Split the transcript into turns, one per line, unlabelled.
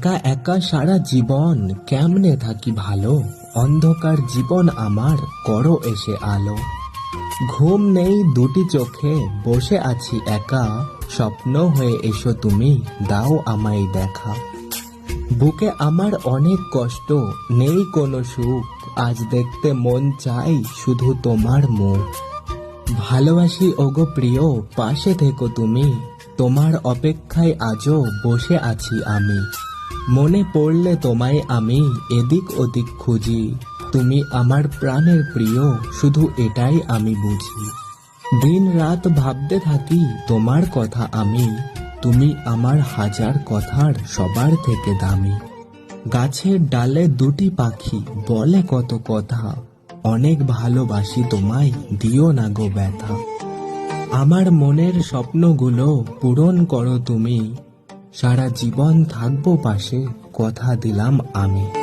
একা একা সারা জীবন কেমনে থাকি ভালো? অন্ধকার জীবন আমার, করো এসে আলো। ঘুম নেই দুটি চোখে, বসে আছি একা। স্বপ্ন হয়ে এসো তুমি, দাও আমায় দেখা। বুকে আমার অনেক কষ্ট, নেই কোনো সুখ। আজ দেখতে মন চাই শুধু তোমার মুখ। ভালোবাসি ওগো প্রিয়, পাশে থেকো তুমি। তোমার অপেক্ষায় আজও বসে আছি আমি। মনে পড়লে তোমায় আমি এদিক ওদিক খুঁজি। তুমি আমার প্রাণের প্রিয়, শুধু এটাই আমি বুঝি। দিন রাত ভাবতে থাকি, তোমার কথা আমি। তুমি আমার হাজার কথার সবার থেকে দামি। গাছের ডালে দুটি পাখি, বলে কত কথা। অনেক ভালোবাসি তোমায়, দিও না গো ব্যথা। আমার মনের স্বপ্নগুলো পূরণ করো তুমি। সারা জীবন থাকব পাশে কথা দিলাম আমি।